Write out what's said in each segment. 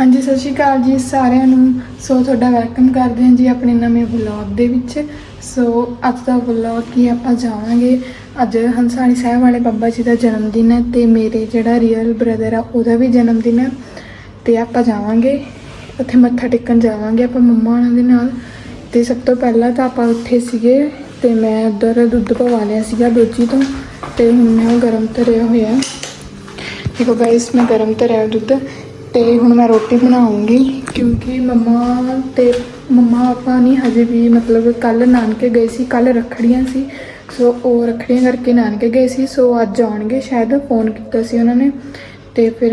ਹਾਂਜੀ, ਸਤਿ ਸ਼੍ਰੀ ਅਕਾਲ ਜੀ ਸਾਰਿਆਂ ਨੂੰ। ਸੋ ਤੁਹਾਡਾ ਵੈਲਕਮ ਕਰਦੇ ਹਾਂ ਜੀ ਆਪਣੇ ਨਵੇਂ ਵਲੌਗ ਦੇ ਵਿੱਚ। ਸੋ ਅੱਜ ਦਾ ਵਲੌਗ ਕੀ ਆਪਾਂ ਜਾਵਾਂਗੇ? ਅੱਜ ਹੰਸਾਣੀ ਸਾਹਿਬ ਵਾਲੇ ਬਾਬਾ ਜੀ ਦਾ ਜਨਮ ਦਿਨ ਹੈ ਤੇ ਮੇਰੇ ਜਿਹੜਾ ਰੀਅਲ ਬ੍ਰਦਰ ਆ, ਉਹਦਾ ਵੀ ਜਨਮ ਦਿਨ ਹੈ। ਤੇ ਆਪਾਂ ਜਾਵਾਂਗੇ। ਉੱਥੇ ਮੱਥਾ ਟੇਕਣ ਜਾਵਾਂਗੇ ਆਪਾਂ ਮੰਮਾ ਉਹਨਾਂ ਦੇ ਨਾਲ। ਤੇ ਸਭ ਤੋਂ ਪਹਿਲਾਂ ਤਾਂ ਆਪਾਂ ਉੱਥੇ ਸੀਗੇ ਤੇ ਮੈਂ ਉਧਰ ਦੁੱਧ ਪਵਾ ਲਿਆ ਸੀਗਾ ਦੋਜੀ ਤੋਂ ਤੇ ਹੁਣ ਮੈਂ ਉਹ ਗਰਮ ਧਰਿਆ ਹੋਇਆ। ਦੇਖੋ ਗਾਇਸ ਮੈਂ ਗਰਮ ਧਰਿਆ ਦੁੱਧ। ਤੇ ਹੁਣ ਮੈਂ ਰੋਟੀ ਬਣਾਉਂਗੀ। ਕਿਉਂਕਿ ਮੰਮਾ ਤੇ ਮੰਮਾ ਆਪਾਂ ਨਹੀਂ ਹਜੇ ਵੀ ਮਤਲਬ ਕੱਲ ਨਾਨਕੇ ਗਏ ਸੀ ਕੱਲ ਰੱਖੜੀਆਂ ਸੀ। ਸੋ ਉਹ ਰੱਖੜੀਆਂ ਕਰਕੇ ਨਾਨਕੇ ਗਏ ਸੀ, ਸੋ ਅੱਜ ਆਉਣਗੇ ਸ਼ਾਇਦ, ਫੋਨ ਕੀਤਾ ਸੀ ਉਹਨਾਂ ਨੇ। ਤੇ ਫਿਰ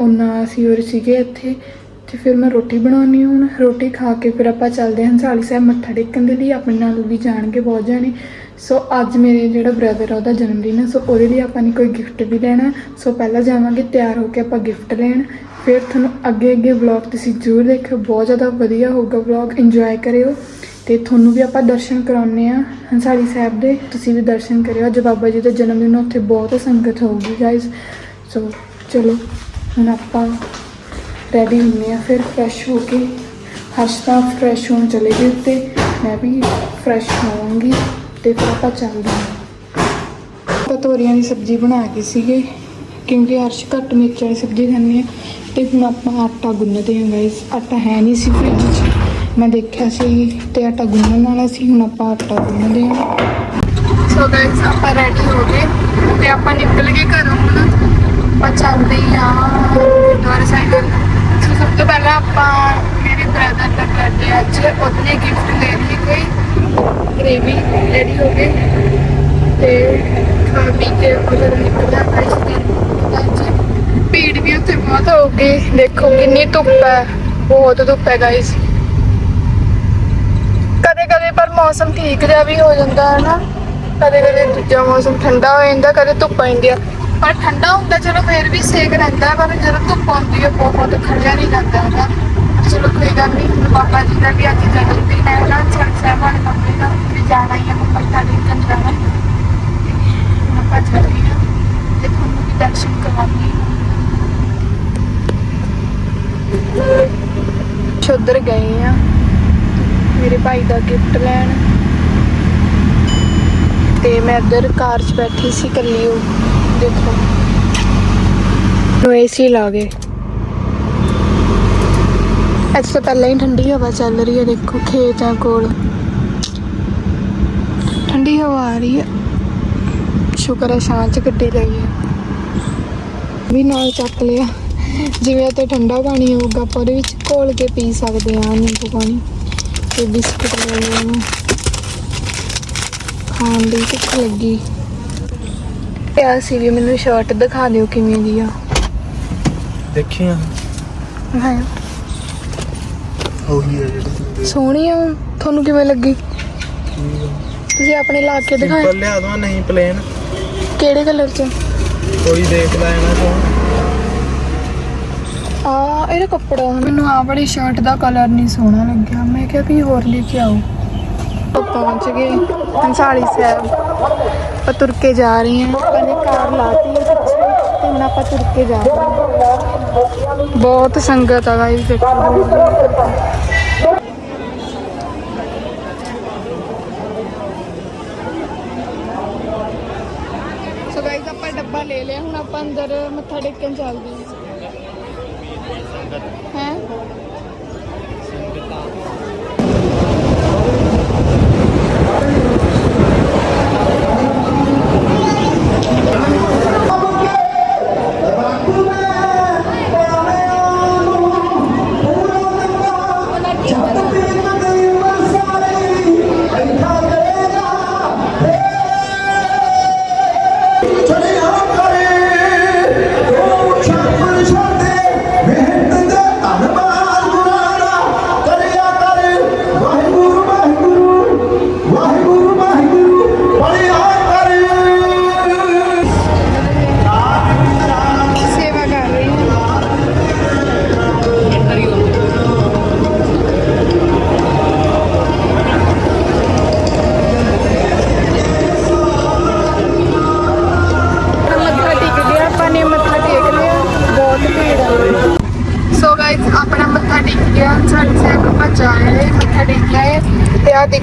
ਉਹਨਾਂ ਅਸੀਂ ਹੋਰ ਸੀਗੇ ਇੱਥੇ, ਤੇ ਫਿਰ ਮੈਂ ਰੋਟੀ ਬਣਾਉਣੀ ਹੁਣ। ਰੋਟੀ ਖਾ ਕੇ ਫਿਰ ਆਪਾਂ ਚੱਲਦੇ ਹਾਂ। ਹੰਸਾਲੀ ਸਾਹਿਬ ਮੱਥਾ ਟੇਕਣ ਦੇ ਲਈ ਆਪਣੇ ਨਾਲ ਵੀ ਜਾਣਗੇ, ਬਹੁਤ ਜਾਣੇ। ਸੋ ਅੱਜ ਮੇਰੇ ਜਿਹੜਾ ਬ੍ਰਦਰ ਆ, ਉਹਦਾ ਜਨਮ ਦਿਨ ਹੈ ਸੋ ਉਹਦੇ ਲਈ ਆਪਾਂ ਨੇ ਕੋਈ ਗਿਫਟ ਵੀ ਲੈਣਾ ਸੋ ਪਹਿਲਾਂ ਜਾਵਾਂਗੇ, ਤਿਆਰ ਹੋ ਕੇ ਆਪਾਂ ਗਿਫਟ ਲੈਣ। ਫਿਰ ਤੁਹਾਨੂੰ ਅੱਗੇ ਅੱਗੇ ਵਲੌਗ ਤੁਸੀਂ ਜ਼ਰੂਰ ਦੇਖਿਓ। ਬਹੁਤ ਜ਼ਿਆਦਾ ਵਧੀਆ ਹੋਊਗਾ ਵਲੌਗ ਇੰਜੋਏ ਕਰਿਓ। ਤੇ ਤੁਹਾਨੂੰ ਵੀ ਆਪਾਂ ਦਰਸ਼ਨ ਕਰਾਉਣੇ ਆ ਹੰਸਾਰੀ ਸਾਹਿਬ ਦੇ। ਤੁਸੀਂ ਵੀ ਦਰਸ਼ਨ ਕਰਿਓ। ਅੱਜ ਬਾਬਾ ਜੀ ਦਾ ਜਨਮ ਦਿਨ ਉੱਥੇ ਬਹੁਤ ਸੰਗਤ ਹੋਊਗੀ ਗਾਇਜ਼ ਸੋ ਚਲੋ, ਹੁਣ ਆਪਾਂ ਰੈਡੀ ਹੁੰਨੇ ਆ ਫਿਰ ਫਰੈਸ਼ ਹੋ ਕੇ। ਹਰਸ਼ ਤਾਂ ਫਰੈਸ਼ ਹੋਣ ਚਲੇ ਗਏ ਉੱਤੇ। ਮੈਂ ਵੀ ਫਰੈਸ਼ ਹੋਵਾਂਗੀ। ਤੇ ਫਿਰ ਆਪਾਂ ਚੱਲਦੇ ਹਾਂ। ਆਪਾਂ ਤੋਰੀਆਂ ਦੀ ਸਬਜ਼ੀ ਬਣਾ ਕੇ ਸੀਗੇ, ਕਿਉਂਕਿ ਅਰਸ਼ ਘੱਟ ਮਿਰਚ ਵਾਲੀ ਸਬਜ਼ੀ ਖਾਂਦੇ ਆ ਤੇ ਹੁਣ ਆਪਾਂ ਆਟਾ ਗੁੰਨਦੇ ਹਾਂ ਗਾਇਸ ਆਟਾ ਹੈ ਨਹੀਂ ਸੀ ਫ੍ਰਿਜ 'ਚ। ਮੈਂ ਦੇਖਿਆ ਸੀ ਤੇ ਆਟਾ ਗੁੰਨਣ ਵਾਲਾ ਸੀ, ਹੁਣ ਆਪਾਂ ਆਟਾ ਗੁੰਨਦੇ ਹਾਂ। ਸੋ ਗਾਇਸ ਆਪਾਂ ਰੈਡੀ ਹੋ ਗਏ ਤੇ ਆਪਾਂ ਨਿਕਲ ਗਏ ਘਰੋਂ ਹੁਣ। ਆਪਾਂ ਚੱਲਦੇ ਹਾਂ ਗੁਰਦੁਆਰਾ ਸਾਹਿਬ ਸੋ ਸਭ ਤੋਂ ਪਹਿਲਾਂ ਆਪਾਂ ਮੇਰੇ ਬ੍ਰਦਰ ਦਾ ਬਰਥਡੇ ਅੱਜ, ਉਹਨੇ ਗਿਫਟ ਲੈ ਲਈ ਕੋਈ ਰੇਵੀ ਰੈਡੀ ਹੋ ਗਏ ਤੇ ਖਾ ਪੀ ਕੇ ਉਧਰ ਨਿਕਲਦਾ ਗਾਇਸ ਤੇ ਭੀੜ ਵੀ ਉੱਥੇ ਬਹੁਤ ਹੋ ਗਈ ਦੇਖੋ ਕਿੰਨੀ ਧੁੱਪ ਹੈ। ਬਹੁਤ ਧੁੱਪ ਹੈ ਗਾਇਸ ਕਦੇ ਕਦੇ ਪਰ ਮੌਸਮ ਠੀਕ ਜਿਹਾ ਵੀ ਹੋ ਜਾਂਦਾ ਹੈ ਨਾ ਕਦੇ ਕਦੇ ਦੂਜਾ ਮੌਸਮ ਠੰਡਾ ਹੋ ਜਾਂਦਾ, ਕਦੇ ਧੁੱਪ ਆਉਂਦੀ ਆ। ਪਰ ਠੰਡਾ ਹੁੰਦਾ, ਚਲੋ ਫੇਰ ਵੀ ਸੇਕ ਰਹਿੰਦਾ, ਪਰ ਜਦੋਂ ਧੁੱਪ ਆਉਂਦੀ ਹੈ ਬਹੁਤ ਖੜਿਆ ਨਹੀਂ ਜਾਂਦਾ ਹੈਗਾ ਚਲੋ ਕੋਈ ਗੱਲ ਨਹੀਂ, ਹੁਣ ਬਾਬਾ ਜੀ ਦਾ ਵੀ ਅੱਜ ਜਨਮ ਦਿਨ ਹੈ ਨਾ ਚਰਨ ਸਾਹਿਬ ਵਾਲੇ ਬਾਬੇ ਦਾ ਵੀ ਜਾਣਾ ਹੀ ਹੈ ਮੱਥਾ ਟੇਕਣ ਜਾਣਾ ਤੇ ਹੁਣ ਆਪਾਂ ਹਾਂ ਤੇ ਤੁਹਾਨੂੰ ਵੀ ਦਰਸ਼ਨ ਕਰਵਾਉਂਦੀ ਹਾਂ ਗਏ ਆ, ਮੇਰੇ ਭਾਈ ਦਾ ਗਿਫਟ ਲੈਣ। ਤੇ ਮੈਂ ਇੱਧਰ ਕਾਰ 'ਚ ਬੈਠੀ ਸੀ ਇਕੱਲੀ ਉਹ, ਦੇਖੋ। ਨੂੰ ਏਸੀ ਲਾ ਗਏ। ਅੱਜ ਤੋਂ ਪਹਿਲਾਂ ਹੀ ਠੰਡੀ ਹਵਾ ਚੱਲ ਰਹੀ ਹੈ ਦੇਖੋ ਖੇਤਾਂ ਕੋਲ। ਠੰਡੀ ਹਵਾ ਆ ਰਹੀ ਹੈ। ਸ਼ੁਕਰ ਹੈ ਛਾਂ 'ਚ ਗੱਡੀ ਲਈ ਹੈ। ਵੀ ਨਾਲ ਚੱਕ ਲਿਆ। ਜਿਵੇਂ ਤੇ ਠੰਡਾ ਪਾਣੀ ਹੋਊਗਾ ਆਪਾਂ ਉਹਦੇ ਵਿੱਚ ਘੋਲ ਕੇ ਪੀ ਸਕਦੇ ਹਾਂ ਨਿੰਬੂ ਪਾਣੀ। ਤੇ ਬਿਸਕੁਟ ਲੈ ਲਏ ਖਾਣ ਦੀ ਭੁੱਖ ਲੱਗੀ। ਪਿਆ ਸੀ ਵੀ ਮੈਨੂੰ ਸ਼ਰਟ ਦਿਖਾ ਦਿਓ ਕਿਵੇਂ ਦੀ ਆ। ਦੇਖਿਆ ਹੈ ਉਹੀ ਹੈ ਜਿਹੜੀ ਸੋਹਣੀ ਆ ਤੁਹਾਨੂੰ ਕਿਵੇਂ ਲੱਗੀ? ਤੁਸੀਂ ਆਪਣੇ ਲਾ ਕੇ ਦਿਖਾਏ ਸਿੰਪਲ ਲਿਆ ਦਵਾ ਨਹੀਂ ਪਲੇਨ ਕਿਹੜੇ ਕਲਰ ਚ? ਕੋਈ ਦੇਖ ਲੈ ਨਾ ਤੂੰ। ਆ ਇਹਦਾ ਕੱਪੜਾ। ਮੈਨੂੰ ਆ ਵਾਲੀ ਸ਼ਰਟ ਦਾ ਕਲਰ ਨਹੀਂ ਸੋਹਣਾ ਲੱਗਿਆ। ਮੈਂ ਕਿਹਾ ਵੀ ਹੋਰ ਲੈ ਕੇ ਆਓ। ਪਹੁੰਚ ਗਏ ਹੰਸਾਲੀ ਸਾਹਿਬ। ਆਪਾਂ ਤੁਰ ਕੇ ਜਾ ਰਹੇ ਹਾਂ। ਆਪਾਂ ਨੇ ਕਾਰ ਲਾਤੀ ਹੈ ਪਿੱਛੇ ਤੇ ਹੁਣ ਆਪਾਂ ਤੁਰ ਕੇ ਜਾ ਰਹੇ ਹਾਂ। ਬਹੁਤ ਸੰਗਤ ਆ ਗਾਇਸ ਦੇਖੋ। ਦੂਰ ਸੋ ਗਾਇਸ ਆਪਾਂ ਡੱਬਾ ਲੈ ਲਿਆ, ਹੁਣ ਆਪਾਂ ਅੰਦਰ ਮੱਥਾ ਟੇਕਣ ਚੱਲਦੇ ਹਾਂ। ਹੈ?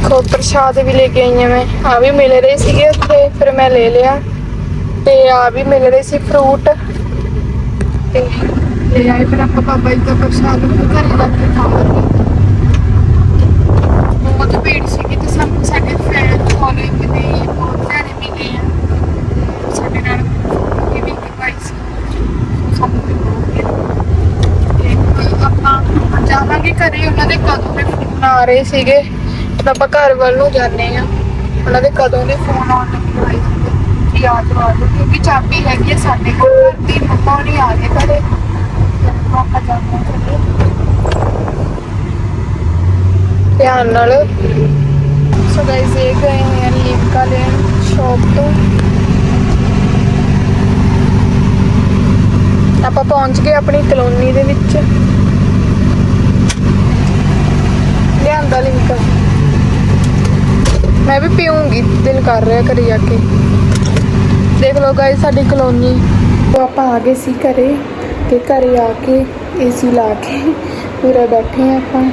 ਦੇਖੋ, ਪ੍ਰਸ਼ਾਦ ਵੀ ਲੈ ਕੇ ਆਈ ਹਾਂ ਮੈਂ। ਆ ਵੀ ਮਿਲ ਰਹੇ ਸੀਗੇ ਤੇ ਫਿਰ ਮੈਂ ਲੈ ਲਿਆ। ਤੇ ਆ ਵੀ ਮਿਲ ਰਹੇ ਸੀ ਫਰੂਟ ਤੇ ਲੈ ਆਏ ਫਿਰ ਆਪਾਂ ਬਾਬਾ ਜੀ ਦਾ ਪ੍ਰਸ਼ਾਦ ਨੂੰ ਘਰੇ ਲੱਗ ਕੇ ਖਾਵਾਂਗੇ ਬਹੁਤ ਭੀੜ ਸੀਗੀ ਤੇ ਸਾਨੂੰ ਸਾਡੇ ਫਰੈਂਡ ਫੋਲੋਇੰਗ ਦੇ ਬਹੁਤ ਸਾਰੇ ਮਿਲੇ ਆ। ਸਾਡੇ ਨਾਲ ਇਹ ਵੀ ਕਰਵਾਈ ਸੀ। ਸਾਨੂੰ ਵੀ ਬਹੁਤ ਤੇ ਆਪਾਂ ਜਾਵਾਂਗੇ ਘਰੇ, ਉਹਨਾਂ ਦੇ ਕਦੋਂ ਦੇ ਫੋਨ ਆ ਰਹੇ ਸੀਗੇ। ਤੇ ਆਪਾਂ ਘਰ ਵੱਲ ਨੂੰ ਜਾਂਦੇ ਆ ਉਹਨਾਂ ਦੇ ਕਦੋਂ ਦੇ ਫੋਨ ਆਉਣ ਲੱਗੇ ਕਿ ਆ ਜਾਓ ਆ ਜਾਓ ਕਿਉਂਕਿ ਚਾਬੀ ਹੈਗੀ ਹੈ ਸਾਡੇ ਕੋਲ, ਘਰ ਦੀ ਮੰਮਾ ਨਹੀਂ ਆ ਗਏ ਘਰੇ। ਆਪਾਂ ਜਾਂਦੇ ਹਾਂ ਧਿਆਨ ਨਾਲ। ਸੋ ਗਾਇਸ ਇਹ ਗਏ ਹੋਏ ਲਿਮਕਾ ਲੈਣ ਸ਼ੌਪ ਤੋਂ। ਆਪਾਂ ਪਹੁੰਚ ਗਏ ਆਪਣੀ ਕਲੋਨੀ ਦੇ ਵਿੱਚ। ਲਿਆਂਦਾ ਮੈਂ ਵੀ ਪੀਉਂਗੀ ਦਿਲ ਕਰ ਰਿਹਾ ਘਰੇ ਜਾ ਕੇ। ਦੇਖ ਲਓ ਗਾਇਸ ਸਾਡੀ ਕਲੋਨੀ। ਤੋਂ ਆਪਾਂ ਆ ਗਏ ਸੀ ਘਰੇ ਤੇ ਘਰੇ ਆ ਕੇ ਏਸੀ ਲਾ ਕੇ ਪੂਰਾ ਬੈਠੇ ਆ ਆਪਾਂ।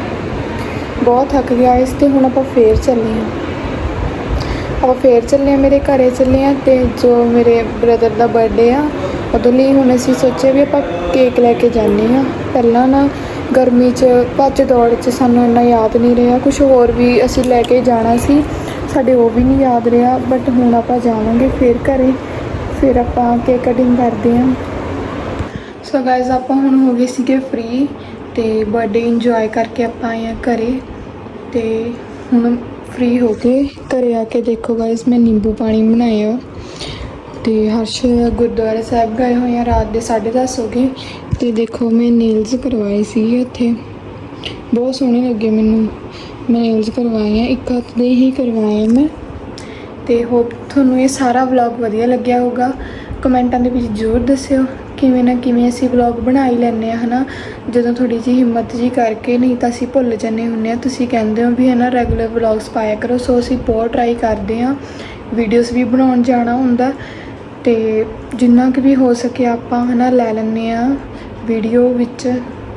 ਬਹੁਤ ਥੱਕ ਗਿਆ ਇਸ ਤੇ, ਹੁਣ ਆਪਾਂ ਫੇਰ ਚੱਲੇ ਹਾਂ ਆਪਾਂ ਫੇਰ ਚੱਲੇ ਹਾਂ ਮੇਰੇ ਘਰੇ ਚੱਲੇ ਹਾਂ ਤੇ ਜੋ ਮੇਰੇ ਬ੍ਰਦਰ ਦਾ ਬਰਥਡੇ ਆ ਉਦੋਂ ਲਈ ਹੁਣ ਅਸੀਂ ਸੋਚਿਆ ਵੀ ਆਪਾਂ ਕੇਕ ਲੈ ਕੇ ਜਾਂਦੇ ਹਾਂ ਪਹਿਲਾਂ ਨਾ ਗਰਮੀ 'ਚ ਭੱਜ ਦੌੜ 'ਚ ਸਾਨੂੰ ਇੰਨਾ ਯਾਦ ਨਹੀਂ ਰਿਹਾ। ਕੁਝ ਹੋਰ ਵੀ ਅਸੀਂ ਲੈ ਕੇ ਜਾਣਾ ਸੀ, ਸਾਡੇ ਉਹ ਵੀ ਨਹੀਂ ਯਾਦ ਰਿਹਾ। ਬਟ ਹੁਣ ਆਪਾਂ ਜਾਵਾਂਗੇ ਫੇਰ ਘਰੇ। ਫਿਰ ਆਪਾਂ ਕੇਕ ਕਟਿੰਗ ਕਰਦੇ ਹਾਂ। ਸੋ ਗਾਇਜ਼ ਆਪਾਂ ਹੁਣ ਹੋ ਗਏ ਸੀਗੇ ਫ੍ਰੀ ਤੇ ਬਰਥਡੇ ਇੰਜੋਏ ਕਰਕੇ ਆਪਾਂ ਆਏ ਆ ਘਰੇ। ਤੇ ਹੁਣ ਫ੍ਰੀ ਹੋ ਕੇ ਘਰੇ ਆ ਕੇ ਦੇਖੋ ਗਾਇਜ਼ ਮੈਂ ਨਿੰਬੂ ਪਾਣੀ ਬਣਾਇਆ। ਤੇ ਹਰਸ਼ ਗੁਰਦੁਆਰਾ ਸਾਹਿਬ ਗਏ ਹੋਏ ਆ, ਰਾਤ ਦੇ 10:30 ਹੋ ਗਏ। ਤੇ ਦੇਖੋ, ਮੈਂ ਨੇਲਸ ਕਰਵਾਏ ਸੀਗੇ ਇੱਥੇ ਬਹੁਤ ਸੋਹਣੇ ਲੱਗੇ ਮੈਨੂੰ। ਮੈਂ ਨੇਲਸ ਕਰਵਾਏ ਆ ਇੱਕ ਹੱਥ ਦੇ ਹੀ ਕਰਵਾਏ ਮੈਂ। ਤੇ ਹੋਪ ਤੁਹਾਨੂੰ ਇਹ ਸਾਰਾ ਵਲੌਗ ਵਧੀਆ ਲੱਗਿਆ ਹੋਊਗਾ। ਕਮੈਂਟਾਂ ਦੇ ਵਿੱਚ ਜ਼ਰੂਰ ਦੱਸਿਓ ਕਿਵੇਂ ਨਾ ਕਿਵੇਂ ਅਸੀਂ ਵਲੌਗ ਬਣਾ ਹੀ ਲੈਂਦੇ ਆ ਹਨਾ? ਜਦੋਂ ਥੋੜੀ ਜਿਹੀ ਹਿੰਮਤ ਜੀ ਕਰਕੇ ਨਹੀਂ ਤਾਂ ਅਸੀਂ ਭੁੱਲ ਜੰਨੇ ਹੁੰਨੇ ਆ ਤੁਸੀਂ ਕਹਿੰਦੇ ਹੋ ਵੀ, ਹਨਾ ਰੈਗੂਲਰ ਵਲੌਗਸ ਪਾਇਆ ਕਰੋ। ਸੋ ਅਸੀਂ ਬਹੁਤ ਟਰਾਈ ਕਰਦੇ ਆ ਵੀਡੀਓਜ਼ ਵੀ ਬਣਾਉਣ ਜਾਣਾ ਹੁੰਦਾ। ਤੇ ਜਿੰਨਾ ਕਿ ਵੀ ਹੋ ਸਕੇ ਆਪਾਂ, ਹਨਾ, ਲੈ ਲੈਂਦੇ ਆ ਵੀਡੀਓ ਵਿੱਚ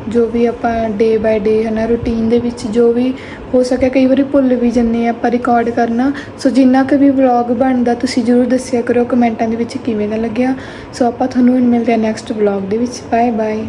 ਜੋ ਵੀ ਆਪਾਂ ਡੇ ਬਾਏ ਡੇ ਹਨਾ ਰੂਟੀਨ ਦੇ ਵਿੱਚ ਜੋ ਵੀ ਹੋ ਸਕਿਆ ਕਈ ਵਾਰੀ ਭੁੱਲ ਵੀ ਜੰਨੇ ਆ ਆਪਾਂ ਰਿਕਾਰਡ ਕਰਨਾ। ਸੋ ਜਿੰਨਾ ਕੁ ਵੀ ਵਲੌਗ ਬਣਦਾ ਤੁਸੀਂ ਜਰੂਰ ਦੱਸਿਆ ਕਰੋ, ਕਮੈਂਟਾਂ ਦੇ ਵਿੱਚ ਕਿਵੇਂ ਦਾ ਲੱਗਿਆ। ਸੋ ਆਪਾਂ ਤੁਹਾਨੂੰ ਹੁਣ ਮਿਲਦੇ ਆ ਨੈਕਸਟ ਵਲੌਗ ਦੇ ਵਿੱਚ। Bye bye